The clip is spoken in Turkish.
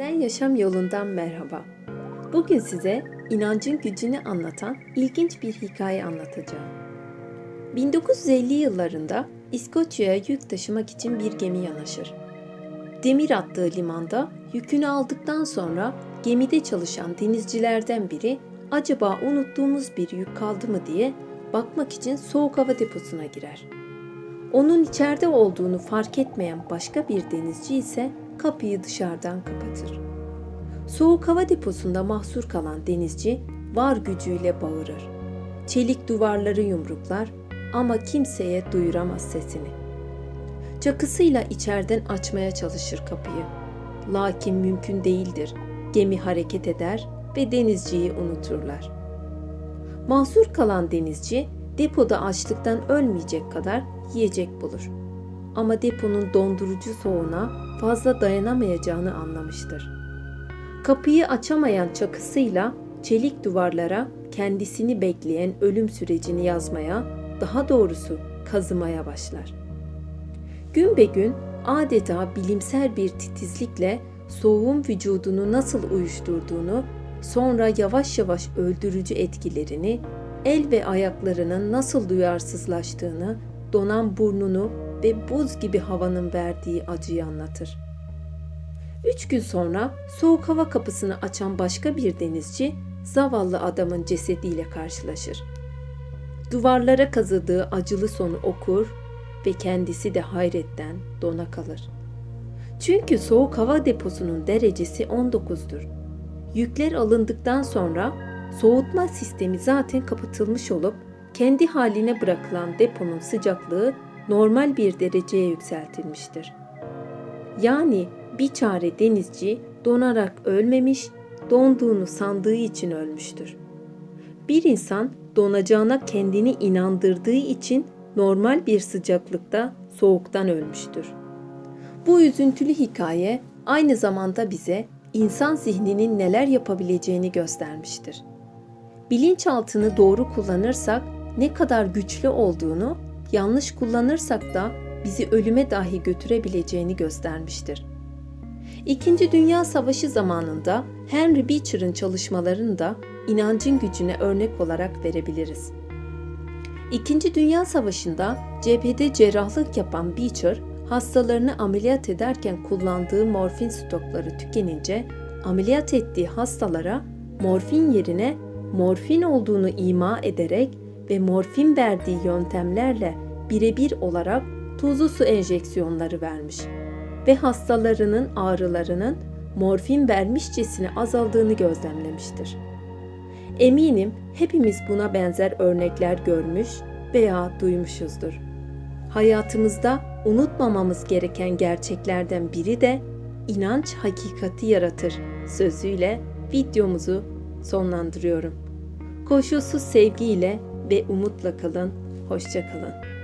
Modern yaşam yolundan merhaba. Bugün size inancın gücünü anlatan ilginç bir hikaye anlatacağım. 1950 yıllarında İskoçya'ya yük taşımak için bir gemi yanaşır. Demir attığı limanda yükünü aldıktan sonra gemide çalışan denizcilerden biri acaba unuttuğumuz bir yük kaldı mı diye bakmak için soğuk hava deposuna girer. Onun içeride olduğunu fark etmeyen başka bir denizci ise kapıyı dışarıdan kapatır. Soğuk hava deposunda mahsur kalan denizci var gücüyle bağırır. Çelik duvarları yumruklar ama kimseye duyuramaz sesini. Çakısıyla içeriden açmaya çalışır kapıyı. Lakin mümkün değildir. Gemi hareket eder ve denizciyi unuturlar. Mahsur kalan denizci depoda açlıktan ölmeyecek kadar yiyecek bulur. Ama deponun dondurucu soğuğuna fazla dayanamayacağını anlamıştır. Kapıyı açamayan çakısıyla çelik duvarlara kendisini bekleyen ölüm sürecini yazmaya, daha doğrusu kazımaya başlar. Gün be gün adeta bilimsel bir titizlikle soğuğun vücudunu nasıl uyuşturduğunu, sonra yavaş yavaş öldürücü etkilerini, el ve ayaklarının nasıl duyarsızlaştığını, donan burnunu ve buz gibi havanın verdiği acıyı anlatır. Üç gün sonra soğuk hava kapısını açan başka bir denizci zavallı adamın cesediyle karşılaşır. Duvarlara kazıdığı acılı sonu okur ve kendisi de hayretten dona kalır. Çünkü soğuk hava deposunun derecesi 19'dur. Yükler alındıktan sonra soğutma sistemi zaten kapatılmış olup kendi haline bırakılan deponun sıcaklığı normal bir dereceye yükseltilmiştir. Yani bir çare denizci donarak ölmemiş, donduğunu sandığı için ölmüştür. Bir insan donacağına kendini inandırdığı için normal bir sıcaklıkta soğuktan ölmüştür. Bu üzüntülü hikaye aynı zamanda bize insan zihninin neler yapabileceğini göstermiştir. Bilinçaltını doğru kullanırsak ne kadar güçlü olduğunu, yanlış kullanırsak da bizi ölüme dahi götürebileceğini göstermiştir. İkinci Dünya Savaşı zamanında Henry Beecher'ın çalışmalarını da inancın gücüne örnek olarak verebiliriz. İkinci Dünya Savaşı'nda cephede cerrahlık yapan Beecher, hastalarını ameliyat ederken kullandığı morfin stokları tükenince ameliyat ettiği hastalara morfin yerine morfin olduğunu ima ederek ve morfin verdiği yöntemlerle birebir olarak tuzlu su enjeksiyonları vermiş ve hastalarının ağrılarının morfin vermişçesine azaldığını gözlemlemiştir. Eminim hepimiz buna benzer örnekler görmüş veya duymuşuzdur. Hayatımızda unutmamamız gereken gerçeklerden biri de inanç hakikati yaratır sözüyle videomuzu sonlandırıyorum. Koşulsuz sevgiyle ve umutla kalın, hoşça kalın.